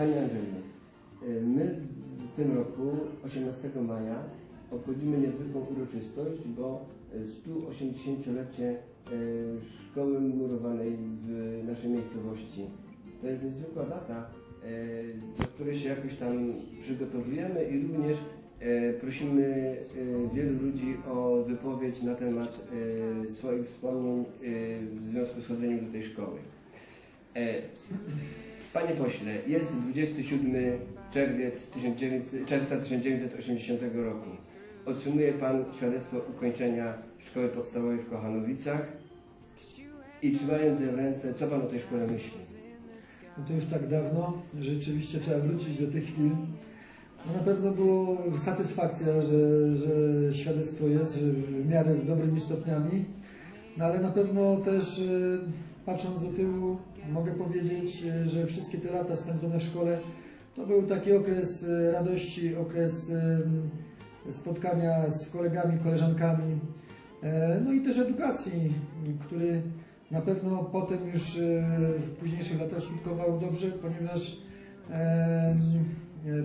Pani Angelino, e, my w tym roku, 18 maja, obchodzimy niezwykłą uroczystość, bo e, 180-lecie e, szkoły murowanej w naszej miejscowości. To jest niezwykła data, do której się jakoś tam przygotowujemy i również prosimy wielu ludzi o wypowiedź na temat swoich wspomnień w związku z chodzeniem do tej szkoły. Panie pośle, jest 27 czerwiec 1900, czerwca 1980 roku. Otrzymuje Pan świadectwo ukończenia szkoły podstawowej w Kochanowicach i trzymając je w ręce, co Pan o tej szkole myśli? No to już tak dawno, że rzeczywiście trzeba wrócić do tych chwil. No na pewno było satysfakcja, że, że świadectwo jest, że w miarę z dobrymi stopniami. No ale na pewno też e, patrząc do tyłu mogę powiedzieć, e, że wszystkie te lata spędzone w szkole to był taki okres e, radości, okres spotkania z kolegami, koleżankami, e, no i też edukacji, który na pewno potem już w późniejszych latach skutkował dobrze, ponieważ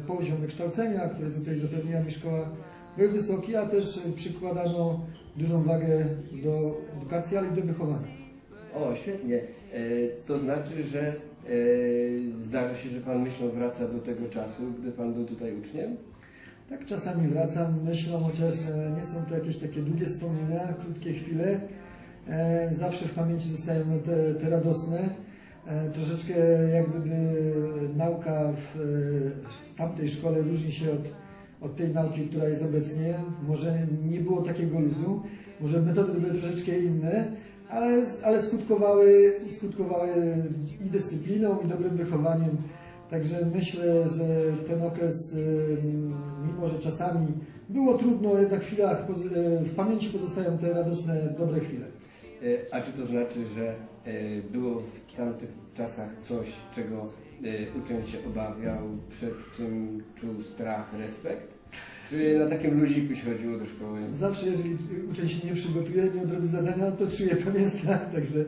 poziom wykształcenia, który tutaj zapewniła mi szkoła, był wysoki, a też przykładano dużą wagę do edukacji, ale i do wychowania. O, świetnie. E, to znaczy, że e, zdarza się, że Pan myślą wraca do tego czasu, gdy Pan był tutaj uczniem? Tak czasami wracam myślą, chociaż e, nie są to jakieś takie długie wspomnienia, krótkie chwile. Zawsze w pamięci zostają te, te radosne. Troszeczkę jak gdyby nauka w, w tamtej szkole różni się od, od tej nauki, która jest obecnie. Może nie było takiego luzu, może metody były troszeczkę inne, ale, ale skutkowały, skutkowały i dyscypliną, i dobrym wychowaniem. Także myślę, że ten okres, mimo że czasami było trudno, jednak w chwilach y, w pamięci pozostają te radosne, dobre chwile. E, A czy to znaczy, że e, było w tamtych czasach coś, czego e, uczeń się obawiał, przed czym czuł strach, respekt? Czy na takim luziku się chodziło do szkoły? Zawsze, jeżeli uczeń się nie przygotuje, nie odrobi zadania, to czuje pewien strach, także,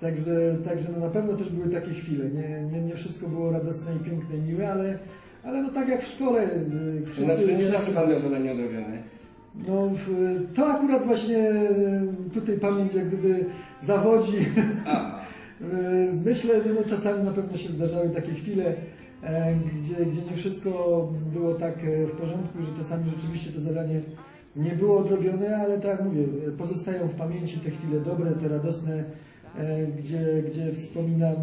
także, także no na pewno też były takie chwile. Nie, nie, nie wszystko było radosne i piękne i miłe, ale, ale no tak jak w szkole. y, To znaczy, nie wszyscy- zawsze Pan miał zadanie odrobione. No, to akurat właśnie tutaj pamięć jak gdyby zawodzi. A, Myślę, że no czasami na pewno się zdarzały takie chwile, gdzie, gdzie nie wszystko było tak e, w porządku, że czasami rzeczywiście to zadanie nie było odrobione, ale tak jak mówię, pozostają w pamięci te chwile dobre, te radosne, e, gdzie, gdzie wspominam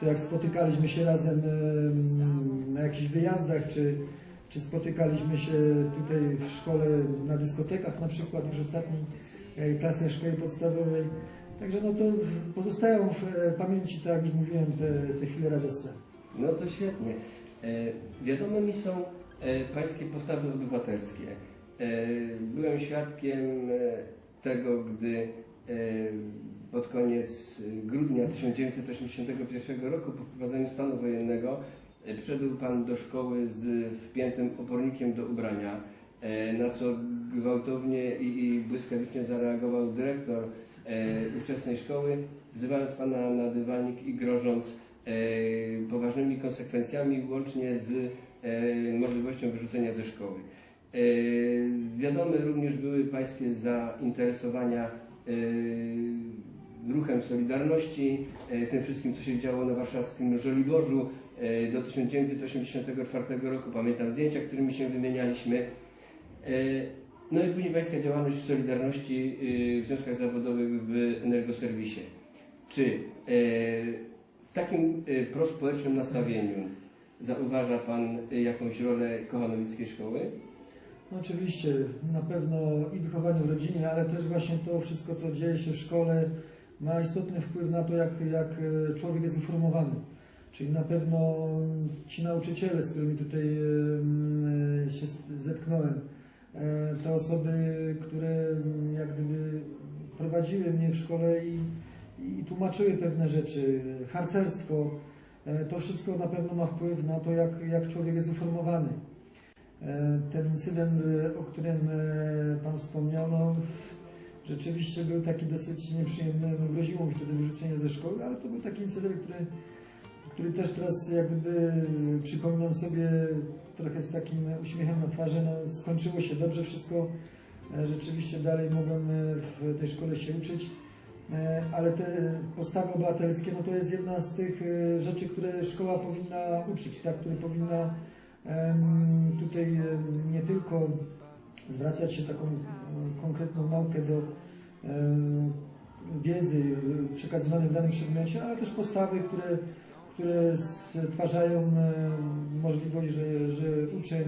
to jak spotykaliśmy się razem em, na jakichś wyjazdach, czy, czy spotykaliśmy się tutaj w szkole na dyskotekach na przykład, już ostatniej e, klasy szkoły podstawowej. Także no to pozostają w e, pamięci, tak jak już mówiłem, te, te chwile radosne. No to świetnie. E, Wiadome mi są e, Pańskie postawy obywatelskie. E, Byłem świadkiem tego, gdy pod koniec grudnia 1981 roku po wprowadzeniu stanu wojennego przyszedł Pan do szkoły z wpiętym opornikiem do ubrania, na co gwałtownie i, błyskawicznie zareagował dyrektor ówczesnej szkoły, wzywając Pana na dywanik i grożąc poważnymi konsekwencjami, łącznie z e, możliwością wyrzucenia ze szkoły. E, Wiadome również były Pańskie zainteresowania e, ruchem Solidarności, e, tym wszystkim, co się działo na warszawskim Żoliborzu e, do 1984 roku. Pamiętam zdjęcia, którymi się wymienialiśmy. E, No i później Pańska działalność w Solidarności e, w związkach zawodowych w Energoserwisie. Czy e, takim e, prospołecznym nastawieniu zauważa Pan e, jakąś rolę Kochanowickiej Szkoły? Oczywiście, na pewno i wychowanie w rodzinie, ale też właśnie to wszystko, co dzieje się w szkole, ma istotny wpływ na to, jak, jak e, człowiek jest informowany. Czyli na pewno ci nauczyciele, z którymi tutaj em, się z- zetknąłem, e, te osoby, które jak gdyby prowadziły mnie w szkole i, i tłumaczyły pewne rzeczy, harcerstwo, e, to wszystko na pewno ma wpływ na to, jak, jak człowiek jest informowany. E, Ten incydent, o którym e, Pan wspomniał, no, rzeczywiście był taki dosyć nieprzyjemny. No, groziło mi wtedy wyrzucenie ze szkoły, ale to był taki incydent, który, który też teraz jak gdyby przypominam sobie trochę z takim uśmiechem na twarzy, no skończyło się dobrze wszystko, rzeczywiście dalej mogłem w tej szkole się uczyć, ale te postawy obywatelskie, no to jest jedna z tych e, rzeczy, które szkoła powinna uczyć, tak, które powinna tutaj em, nie tylko zwracać się taką konkretną naukę do wiedzy e, przekazywanej w danym przedmiocie, ale też postawy, które, które stwarzają możliwość, że, że uczeń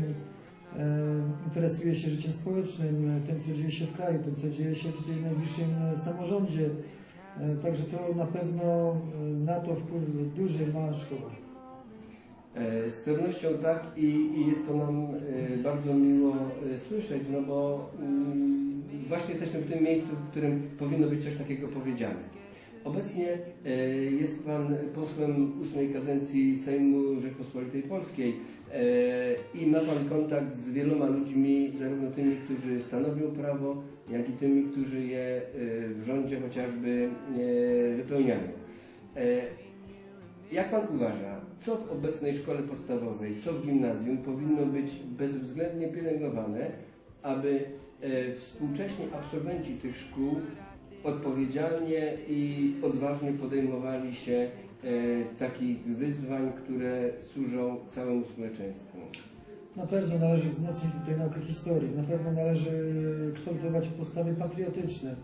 interesuje się życiem społecznym, e, tym, co dzieje się w kraju, tym, co dzieje się w najbliższym e, samorządzie. E, Także to na pewno e, na to wpływ duży ma szkoła. E, Z pewnością tak i, i jest to nam e, bardzo miło e, słyszeć, no bo mm, właśnie jesteśmy w tym miejscu, w którym powinno być coś takiego powiedziane. Obecnie e, jest Pan posłem ósmej kadencji Sejmu Rzeczpospolitej Polskiej e, i ma Pan kontakt z wieloma ludźmi, zarówno tymi, którzy stanowią prawo, jak i tymi, którzy je e, w rządzie chociażby wypełniają. Jak Pan uważa, co w obecnej szkole podstawowej, co w gimnazjum powinno być bezwzględnie pielęgnowane, aby współcześni absolwenci tych szkół odpowiedzialnie i odważnie podejmowali się e, takich wyzwań, które służą całemu społeczeństwu? Na pewno należy wzmocnić tutaj naukę historii, na pewno należy kształtować postawy patriotyczne, e,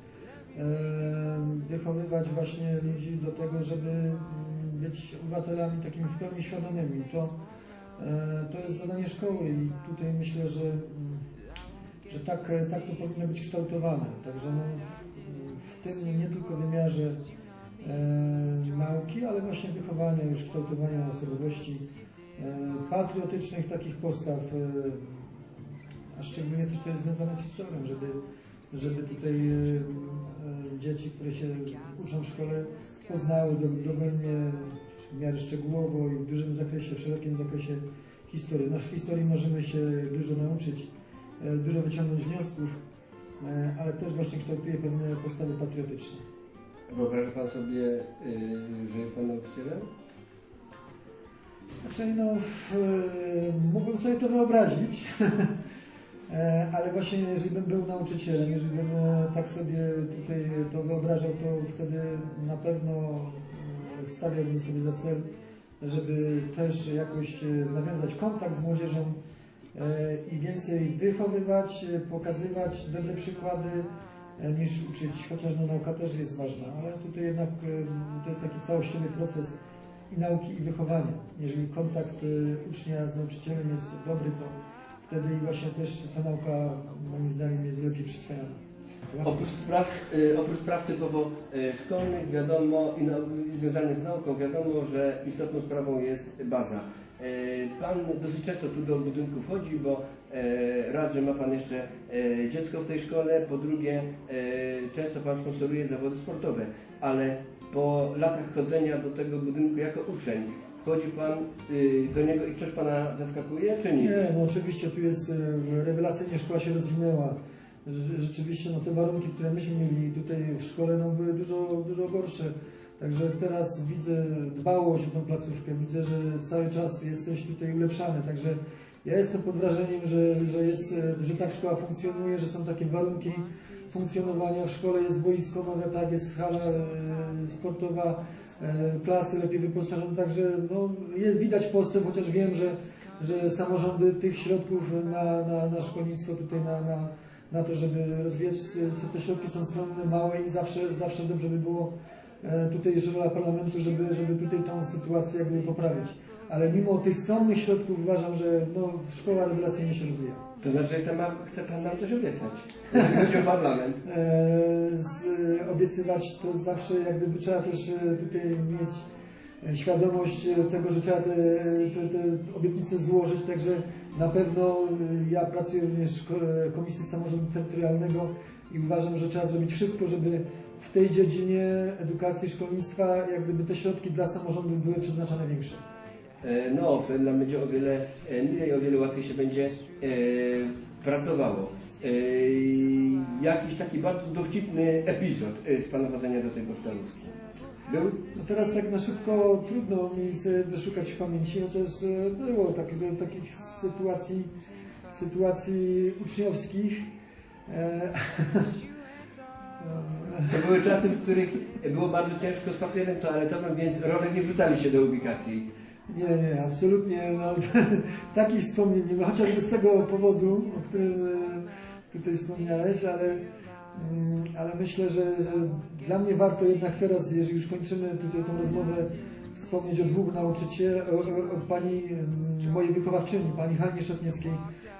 wychowywać właśnie ludzi do tego, żeby mm, być obywatelami takimi w pełni świadomymi. To, e, to jest zadanie szkoły i tutaj myślę, że, mm, że tak, tak to powinno być kształtowane. Także no, tym nie tylko wymiarze e, nauki, ale właśnie wychowania, już kształtowania osobowości e, patriotycznych takich postaw, e, a szczególnie też to jest związane z historią, żeby, żeby tutaj e, e, dzieci, które się uczą w szkole, poznały do- dogłębnie, w miarę szczegółowo i w dużym zakresie, w szerokim zakresie historii. Na historii możemy się dużo nauczyć, e, dużo wyciągnąć wniosków, ale też właśnie kształtuje pewne postawy patriotyczne. Wyobraża Pan sobie, y, że jest Pan nauczycielem? Znaczy, no, w, mógłbym sobie to wyobrazić, E, ale właśnie jeżeli bym był nauczycielem, jeżeli bym e, tak sobie tutaj to wyobrażał, to wtedy na pewno e, stawiałbym sobie za cel, żeby też jakoś e, nawiązać kontakt z młodzieżą e, i więcej wychowywać, e, pokazywać dobre przykłady, e, niż uczyć, chociaż no, nauka też jest ważna, ale tutaj jednak e, to jest taki całościowy proces i nauki i wychowania. Jeżeli kontakt ucznia z nauczycielem jest dobry, to wtedy właśnie też ta nauka moim zdaniem jest lepiej przyswajana. Oprócz spraw, oprócz spraw typowo szkolnych, wiadomo, i związanych z nauką, wiadomo, że istotną sprawą jest baza. Y, Pan dosyć często tu do budynku wchodzi, bo y, raz, że ma Pan jeszcze y, dziecko w tej szkole, po drugie, często Pan sponsoruje zawody sportowe, ale po latach chodzenia do tego budynku jako uczeń, wchodzi Pan y, do niego i coś Pana zaskakuje, czy nie? Nie, no oczywiście tu jest y, rewelacyjnie szkoła się rozwinęła. Rze- Rzeczywiście no, te warunki, które myśmy mieli tutaj w szkole, no, były dużo, dużo gorsze. Także teraz widzę dbałość o tą placówkę, widzę, że cały czas jest coś tutaj ulepszane. Także ja jestem pod wrażeniem, że, że, jest, że tak szkoła funkcjonuje, że są takie warunki funkcjonowania. W szkole jest boisko nowe, tak, jest hala e, sportowa, e, klasy lepiej wyposażone. Także no, widać postęp, chociaż wiem, że, że samorządy tych środków na, na, na szkolnictwo tutaj na, na, na to, żeby rozwijać, co te środki są skromne, małe i zawsze, zawsze dobrze by było tutaj jeszcze rola parlamentu, żeby, żeby tutaj tą sytuację jakby poprawić. Ale mimo tych skromnych środków uważam, że no, szkoła rewelacyjnie się rozwija. To znaczy, że sama chce Pan nam coś obiecać. Chodzi o parlament. E, z, obiecywać to zawsze jakby trzeba też e, tutaj mieć e, świadomość e, tego, że trzeba te, te, te obietnice złożyć, także na pewno e, ja pracuję również w ko- e, Komisji Samorządu Terytorialnego i uważam, że trzeba zrobić wszystko, żeby w tej dziedzinie edukacji, szkolnictwa, jak gdyby te środki dla samorządów były przeznaczane większe. E, No, nam będzie o wiele e, milej, o wiele łatwiej się będzie e, pracowało. Jakiś taki bardzo dowcipny epizod z Pana wodzenia do tego stanowiska. Był? Teraz tak na szybko trudno mi wyszukać w pamięci, chociaż było takiego, takich sytuacji, sytuacji uczniowskich. To były czasy, w których było bardzo ciężko z papierem toaletowym, więc rolek nie wrzucali się do ubikacji. Nie, nie, absolutnie. No, takich wspomnień nie ma, chociażby z tego powodu, o którym e, tutaj wspomniałeś, ale, mm, ale myślę, że, że dla mnie warto jednak teraz, jeżeli już kończymy tutaj tę rozmowę, wspomnieć o dwóch nauczycielach, o, o, o pani mm, mojej wychowawczyni, pani Hanie Szatniewskiej.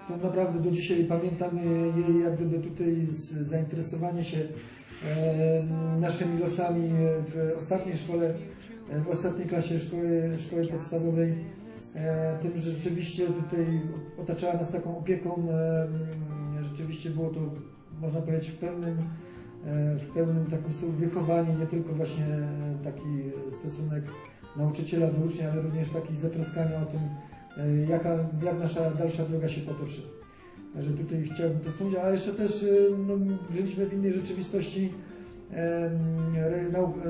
To naprawdę do dzisiaj pamiętam jej jak gdyby tutaj zainteresowanie się naszymi losami w ostatniej szkole, e, w ostatniej klasie szkoły, szkoły podstawowej. E, tym, że rzeczywiście tutaj otaczała nas taką opieką. E, rzeczywiście było to, można powiedzieć, w pełnym, e, w pełnym takim słowie wychowanie, nie tylko właśnie taki stosunek nauczyciela do ucznia, ale również taki zatroskania o tym, e, jaka, jak nasza dalsza droga się potoczy. Także tutaj chciałbym to wspomnieć, ale jeszcze też e, no, żyliśmy w innej rzeczywistości.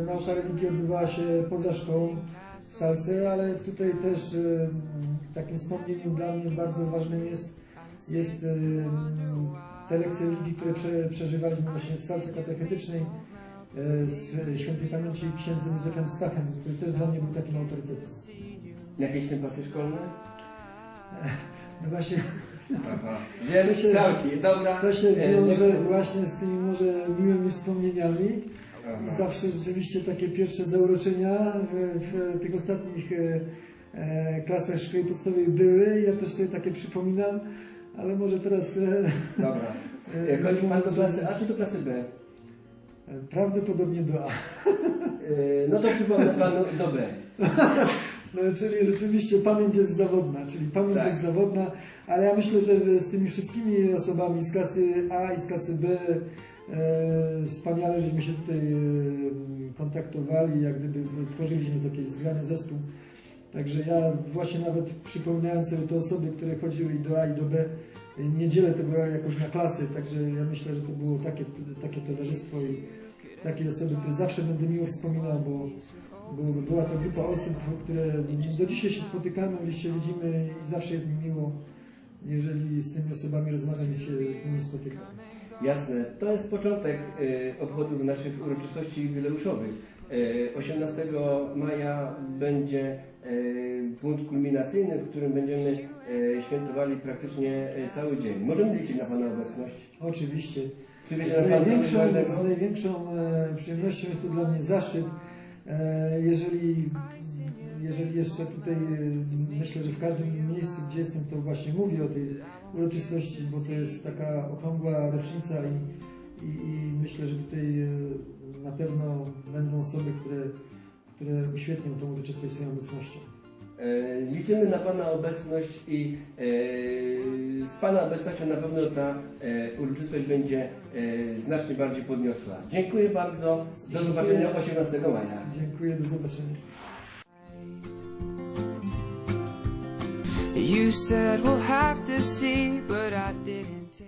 Nauka religii odbywała się poza szkołą w Salce, ale tutaj też em, takim wspomnieniem dla mnie bardzo ważnym jest, jest em, te lekcje religii, które prze, przeżywaliśmy właśnie w Salce katechetycznej e, z świętej pamięci księdzem Józefem Stachem, który też dla mnie był takim autorytetem. Jakieś sympatie szkolne? No właśnie Aha. Wiem, się- całki, dobra. to się E, wiąże nie- właśnie z tymi może miłymi wspomnieniami. Aha. Zawsze rzeczywiście takie pierwsze zauroczenia w, w tych ostatnich e, e, klasach szkoły podstawowej były. Ja też sobie takie przypominam, ale może teraz e, Dobra. e, E, Chodzi Pan do klasy A czy do klasy B? e, prawdopodobnie do A. E, No to przypomnę Panu do B. No, czyli rzeczywiście pamięć jest zawodna, czyli pamięć Tak. jest zawodna, ale ja myślę, że z tymi wszystkimi osobami z klasy A i z klasy B e, wspaniale, żeśmy się tutaj e, kontaktowali, jak gdyby tworzyliśmy taki zgrany zespół. Także ja właśnie nawet przypominając sobie te osoby, które chodziły i do A i do B, e, nie dzielę tego jakoś na klasy, także ja myślę, że to było takie, takie towarzystwo i takie osoby, które zawsze będę miło wspominał, bo była to grupa osób, które do dzisiaj się spotykamy, gdzieś się widzimy i zawsze jest mi miło, jeżeli z tymi osobami rozmawiam i się z nimi spotykam. Jasne. To jest początek e, obchodów naszych uroczystości jubileuszowych. E, 18 maja będzie punkt kulminacyjny, w którym będziemy świętowali praktycznie cały dzień. Możemy liczyć na Pana obecność? Oczywiście. Z największą, z największą e, przyjemnością jest to dla mnie zaszczyt, jeżeli, jeżeli jeszcze tutaj e, myślę, że w każdym miejscu, gdzie jestem, to właśnie mówię o tej uroczystości, bo to jest taka okrągła rocznica i, i, i myślę, że tutaj e, na pewno będą osoby, które, które uświetnią tą uroczystość swoją obecnością. E, Liczymy na Pana obecność i e, z Pana obecnością na pewno ta e, uroczystość będzie znacznie bardziej podniosła. Dziękuję bardzo. Do zobaczenia 18 maja. Dziękuję, do zobaczenia. You said we'll have to see, but I didn't take.